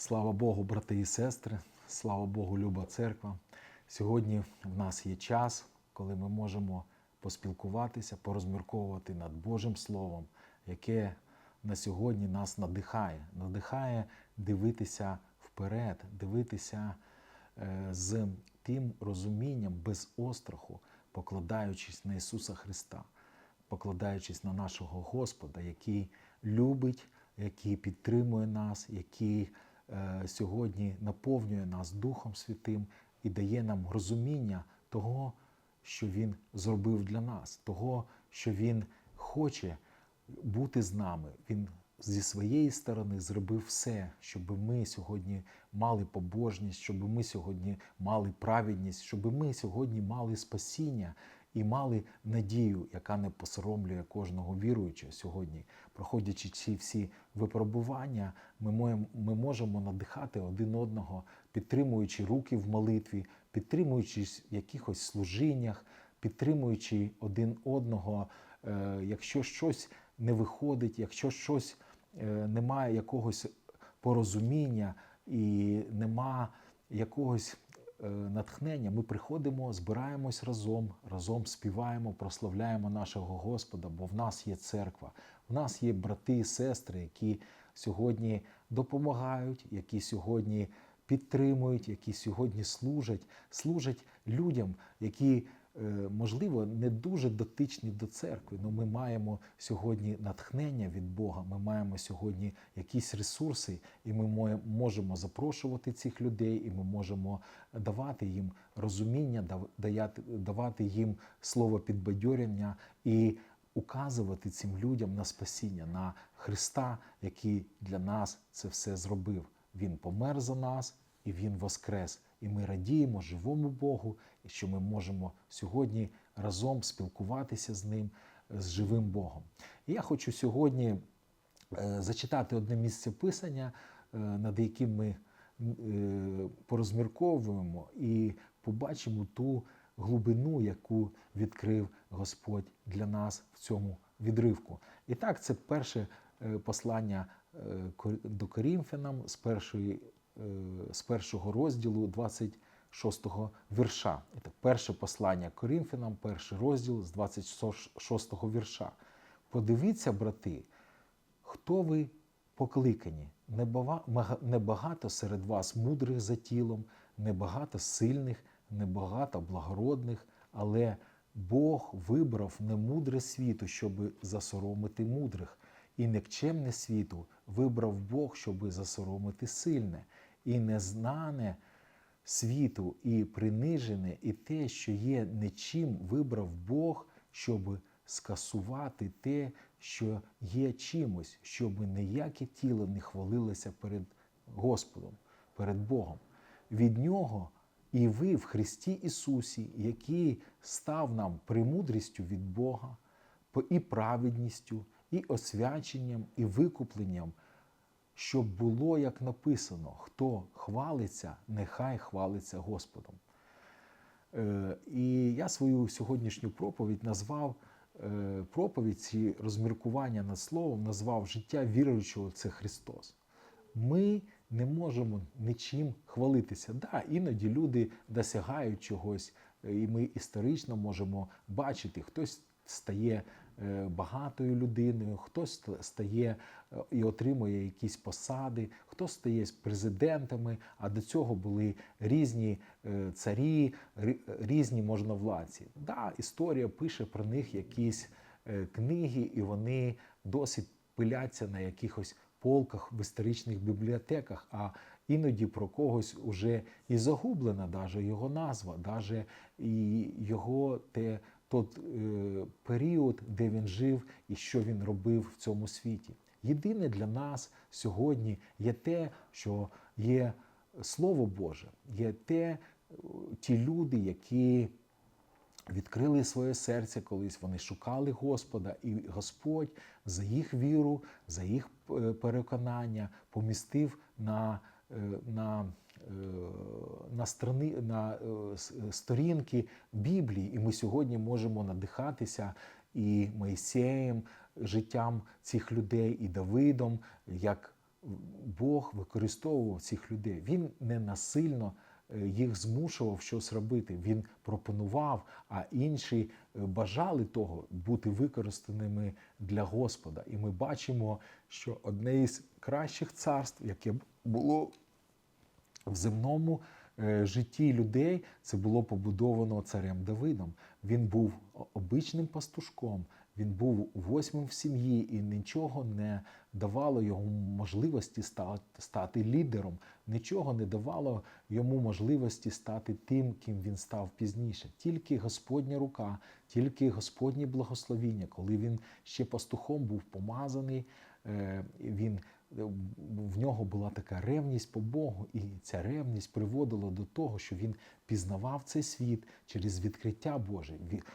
Слава Богу, брати і сестри, слава Богу, люба церква. Сьогодні в нас є час, коли ми можемо поспілкуватися, порозмірковувати над Божим Словом, яке на сьогодні нас надихає, надихає дивитися вперед, дивитися е, з тим розумінням без остраху, покладаючись на Ісуса Христа, покладаючись на нашого Господа, який любить, який підтримує нас, який сьогодні наповнює нас Духом Святим і дає нам розуміння того, що Він зробив для нас, того, що Він хоче бути з нами. Він зі своєї сторони зробив все, щоб ми сьогодні мали побожність, щоб ми сьогодні мали праведність, щоб ми сьогодні мали спасіння і мали надію, яка не посоромлює кожного віруючого сьогодні. Проходячи ці всі випробування, ми можемо надихати один одного, підтримуючи руки в молитві, підтримуючись в якихось служіннях, підтримуючи один одного, е, якщо щось не виходить, якщо щось е, немає якогось порозуміння і нема якогось натхнення, ми приходимо, збираємось разом, разом співаємо, прославляємо нашого Господа, бо в нас є церква, в нас є брати і сестри, які сьогодні допомагають, які сьогодні підтримують, які сьогодні служать, служать людям, які, е, можливо, не дуже дотичні до церкви. але ми маємо сьогодні натхнення від Бога, ми маємо сьогодні якісь ресурси, і ми можемо запрошувати цих людей, і ми можемо давати їм розуміння, дав- давати їм слово підбадьорення і указувати цим людям на спасіння, на Христа, який для нас це все зробив. Він помер за нас і Він воскрес. І ми радіємо живому Богу, що ми можемо сьогодні разом спілкуватися з ним, з живим Богом. І я хочу сьогодні е, зачитати одне місце писання, е, над яким ми е, порозмірковуємо і побачимо ту глибину, яку відкрив Господь для нас в цьому відривку. І так, це перше е, послання е, до Корінфянам з, першої, е, з першого розділу 26 вірша. І так, перше послання Корінфянам, перший розділ з 26 вірша. Подивіться, брати, хто ви покликані? Небагато серед вас мудрих за тілом, небагато сильних, небагато благородних, але Бог вибрав немудре світу, щоб засоромити мудрих, і никчемне світу вибрав Бог, щоб засоромити сильне, і незнане світу, і принижене, і те, що є нечим, вибрав Бог, щоб скасувати те, що є чимось, щоб ніяке тіло не хвалилося перед Господом, перед Богом. Від Нього і ви в Христі Ісусі, який став нам премудрістю від Бога, і праведністю, і освяченням, і викупленням, щоб було, як написано, хто хвалиться, нехай хвалиться Господом. Е, І я свою сьогоднішню проповідь назвав е, проповідь ці розміркування над словом, назвав життя віруючого це Христос. Ми не можемо нічим хвалитися. Да, іноді люди досягають чогось, е, і ми історично можемо бачити, хтось стає багатою людиною, хтось стає е, і отримує якісь посади, хтось стає президентами, а до цього були різні е, царі, різні можновладці. Да, історія пише про них якісь е, книги, і вони досить пиляться на якихось полках в історичних бібліотеках, а іноді про когось уже і загублена даже його назва, даже і його те, тот е, період, де він жив і що він робив в цьому світі. Єдине для нас сьогодні є те, що є Слово Боже, є те, е, ті люди, які відкрили своє серце колись, вони шукали Господа, і Господь за їх віру, за їх е, переконання помістив на, на, на, страни, на е, сторінки Біблії. І ми сьогодні можемо надихатися і Моїсеєм, життям цих людей, і Давидом, як Бог використовував цих людей. Він не насильно е, їх змушував щось робити. Він пропонував, а інші е, бажали того бути використаними для Господа. І ми бачимо, що одне із кращих царств, яке було в земному е, житті людей, це було побудовано царем Давидом. Він був обичним пастушком, він був восьмим в сім'ї і нічого не давало йому можливості стати, лідером, нічого не давало йому можливості стати тим, ким він став пізніше. Тільки Господня рука, тільки Господнє благословіння, коли він ще пастухом був помазаний, е, він в нього була така ревність по Богу, і ця ревність приводила до того, що він пізнавав цей світ через відкриття Боже.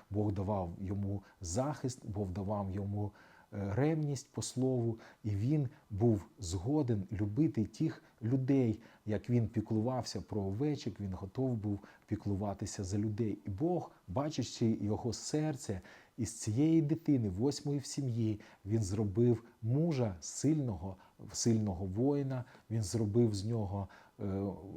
Бог давав йому захист, Бог давав йому е, ревність по слову, і він був згоден любити тих людей, як він піклувався про овечок, він готов був піклуватися за людей. І Бог, бачачи його серце, із цієї дитини, восьмої в сім'ї, він зробив мужа сильного, сильного воїна, він зробив з нього е,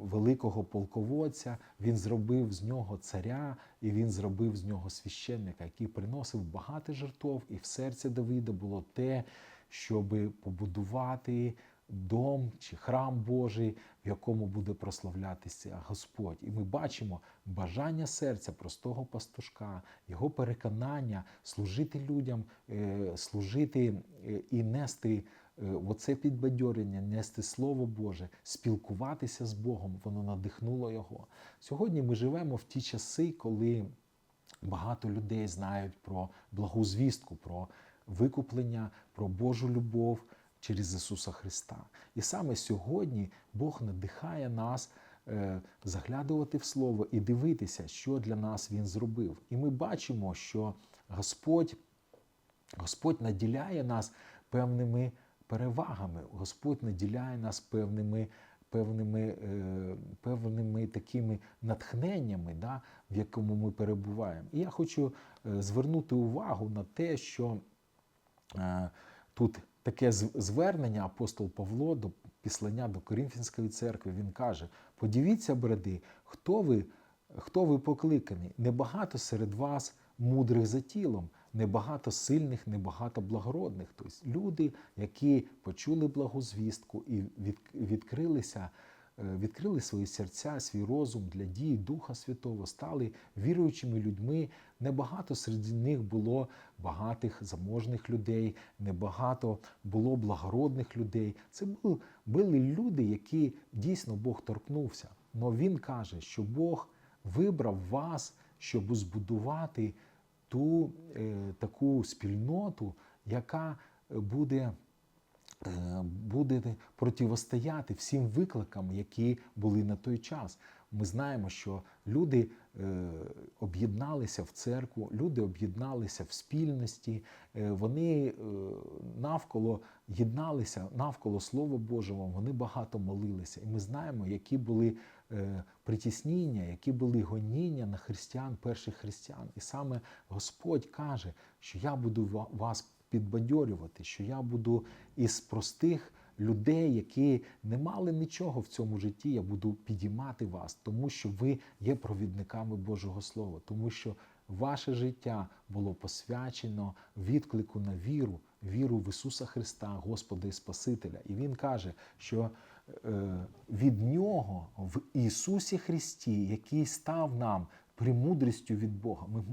великого полководця, він зробив з нього царя, і він зробив з нього священника, який приносив багато жертв, і в серці Давида було те, щоб побудувати дом чи храм Божий, в якому буде прославлятися Господь. І ми бачимо бажання серця простого пастушка, його переконання служити людям, е, служити е, і нести е, оце підбадьорення, нести Слово Боже, спілкуватися з Богом, воно надихнуло його. Сьогодні ми живемо в ті часи, коли багато людей знають про благу звістку, про викуплення, про Божу любов через Ісуса Христа. І саме сьогодні Бог надихає нас е, заглядувати в Слово і дивитися, що для нас Він зробив. І ми бачимо, що Господь, Господь наділяє нас певними перевагами, Господь наділяє нас певними. Певними, е, певними такими натхненнями, да, в якому ми перебуваємо. І я хочу е, звернути увагу на те, що тут таке звернення апостол Павло до післання до Коринфянської церкви. Він каже: подивіться, бради, хто ви, хто ви покликані? Небагато серед вас мудрих за тілом, небагато сильних, небагато благородних. Тобто люди, які почули благу звістку і від, відкрилися. Е, Відкрили свої серця, свій розум для дії Духа Святого, стали віруючими людьми. Небагато серед них було багатих заможних людей, небагато було благородних людей. Це були, люди, які дійсно Бог торкнувся. Но Він каже, що Бог вибрав вас, щоб збудувати ту е, таку спільноту, яка буде буде противостояти всім викликам, які були на той час. Ми знаємо, що люди е, об'єдналися в церкву, люди об'єдналися в спільності, е, вони е, навколо єдналися навколо Слова Божого, вони багато молилися. І ми знаємо, які були е, притіснення, які були гоніння на християн, перших християн. І саме Господь каже, що я буду ва- вас підбадьорювати, що я буду із простих людей, які не мали нічого в цьому житті, я буду підіймати вас, тому що ви є провідниками Божого Слова, тому що ваше життя було посвячено відклику на віру, віру в Ісуса Христа, Господа і Спасителя. І Він каже, що е, від Нього в Ісусі Христі, який став нам премудрістю від Бога, ми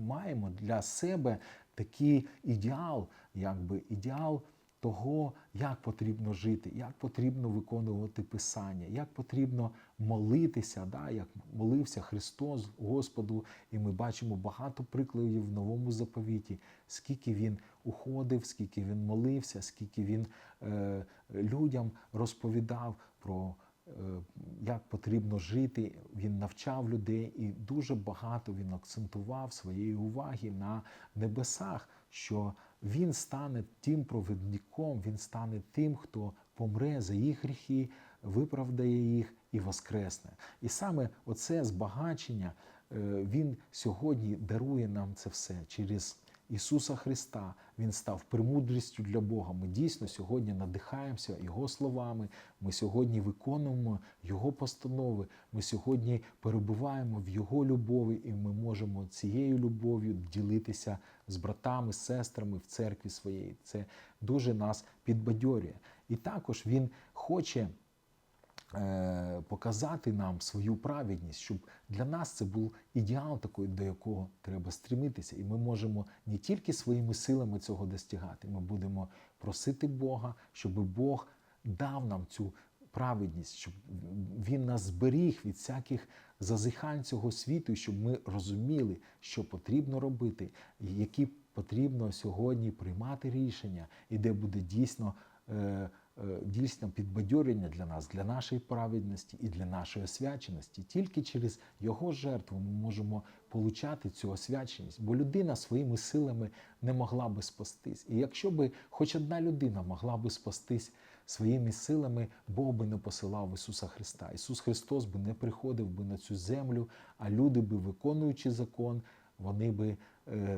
маємо для себе такий ідеал, якби ідеал того, як потрібно жити, як потрібно виконувати Писання, як потрібно молитися, да, як молився Христос Господу. І ми бачимо багато прикладів в новому заповіті, скільки він уходив, скільки він молився, скільки він е, людям розповідав про. Е, Як потрібно жити, він навчав людей, і дуже багато він акцентував своєї уваги на небесах, що він стане тим провідником, він стане тим, хто помре за їх гріхи, виправдає їх і воскресне. І саме оце збагачення е, він сьогодні дарує нам це все через Ісуса Христа. Він став премудрістю для Бога. Ми дійсно сьогодні надихаємося Його словами. Ми сьогодні виконуємо Його постанови. Ми сьогодні перебуваємо в Його любові, і ми можемо цією любов'ю ділитися з братами, сестрами в церкві своєї. Це дуже нас підбадьорює. І також Він хоче показати нам свою праведність, щоб для нас це був ідеал такий, до якого треба стрімитися. І ми можемо не тільки своїми силами цього достигати, ми будемо просити Бога, щоб Бог дав нам цю праведність, щоб Він нас зберіг від всяких зазихань цього світу, щоб ми розуміли, що потрібно робити, які потрібно сьогодні приймати рішення, і де буде дійсно. е, е, Дійсно підбадьорення для нас, для нашої праведності і для нашої освяченості. Тільки через його жертву ми можемо получати цю освяченість, бо людина своїми силами не могла би спастись. І якщо би хоч одна людина могла би спастись своїми силами, Бог би не посилав Ісуса Христа. Ісус Христос би не приходив би на цю землю, а люди би, виконуючи закон, вони би, е,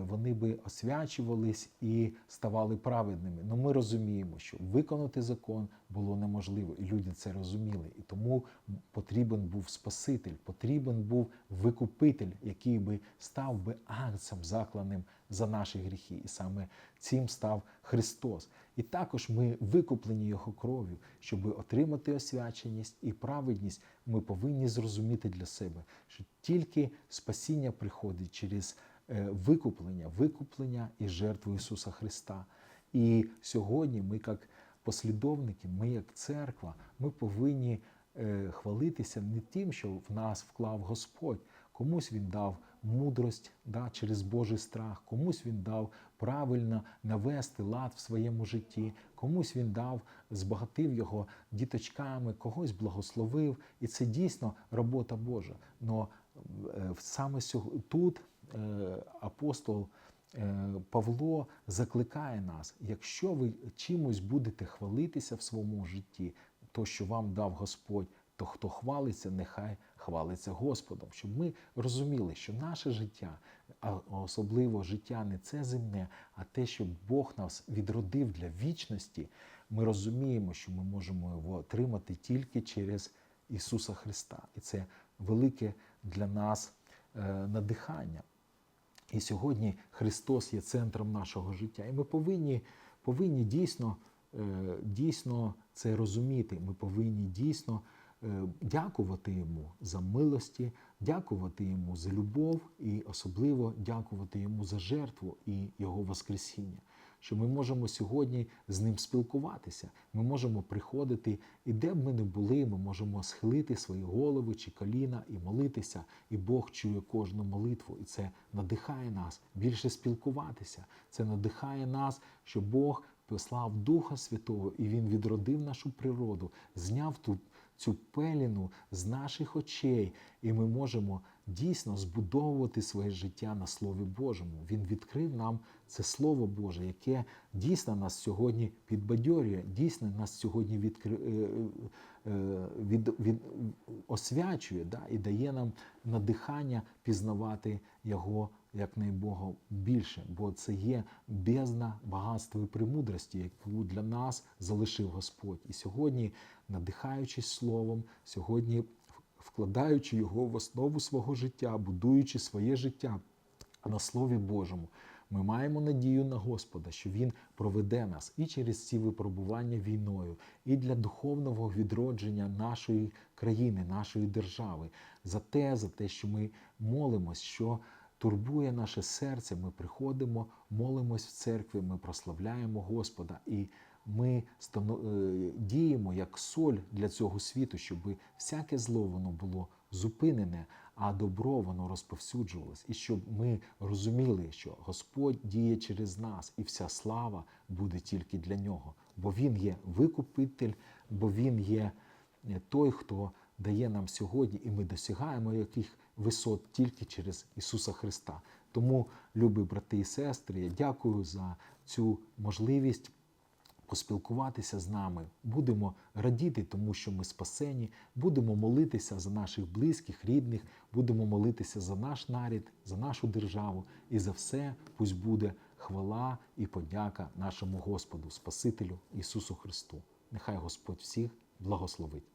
вони би освячувались і ставали праведними. Ну ми розуміємо, що виконати закон було неможливо, і люди це розуміли. І тому потрібен був Спаситель, потрібен був викупитель, який би став би агнцем закланим за наші гріхи. І саме цим став Христос. І також ми викуплені Його кров'ю, щоб отримати освяченість і праведність, ми повинні зрозуміти для себе, що тільки спасіння приходить через е, викуплення, викуплення і жертву Ісуса Христа. І сьогодні ми, як послідовники, ми, як церква, ми повинні е, хвалитися не тим, що в нас вклав Господь. Комусь він дав мудрость да, через Божий страх, комусь він дав правильно навести лад в своєму житті, комусь він дав, збагатив його діточками, когось благословив. І це дійсно робота Божа. Но е, саме тут е, апостол е, Павло закликає нас: якщо ви чимось будете хвалитися в своєму житті, то що вам дав Господь, то хто хвалиться, нехай хвалиться Господом, щоб ми розуміли, що наше життя, а особливо життя не це земне, а те, що Бог нас відродив для вічності, ми розуміємо, що ми можемо його отримати тільки через Ісуса Христа. І це велике для нас е, надихання. І сьогодні Христос є центром нашого життя. І ми повинні, повинні дійсно, е, дійсно це розуміти. Ми повинні дійсно е, дякувати Йому за милості, дякувати Йому за любов і особливо дякувати Йому за жертву і Його Воскресіння. Що ми можемо сьогодні з ним спілкуватися, ми можемо приходити, і де б ми не були, ми можемо схилити свої голови чи коліна і молитися, і Бог чує кожну молитву, і це надихає нас більше спілкуватися. Це надихає нас, що Бог послав Духа Святого, і Він відродив нашу природу, зняв тут цю пеліну з наших очей, і ми можемо дійсно збудовувати своє життя на Слові Божому. Він відкрив нам це Слово Боже, яке дійсно нас сьогодні підбадьорює, дійсно нас сьогодні відкри... е, е, від... Від... освячує да? і дає нам надихання пізнавати Його як найбога більше, бо це є бездна багатства і премудрості, яку для нас залишив Господь. І сьогодні, надихаючись словом, сьогодні вкладаючи його в основу свого життя, будуючи своє життя на Слові Божому, ми маємо надію на Господа, що Він проведе нас і через ці випробування війною, і для духовного відродження нашої країни, нашої держави, за те, за те, що ми молимось, що турбує наше серце. Ми приходимо, молимось в церкві, ми прославляємо Господа і ми е, діємо як соль для цього світу, щоб всяке зло воно було зупинене, а добро воно розповсюджувалось. І щоб ми розуміли, що Господь діє через нас, і вся слава буде тільки для нього. Бо Він є викупитель, бо Він є е, той, хто дає нам сьогодні, і ми досягаємо яких висот тільки через Ісуса Христа. Тому, любі брати і сестри, я дякую за цю можливість поспілкуватися з нами. Будемо радіти, тому що ми спасені, будемо молитися за наших близьких, рідних, будемо молитися за наш нарід, за нашу державу і за все пусть буде хвала. і подяка нашому Господу, Спасителю Ісусу Христу. Нехай Господь всіх благословить.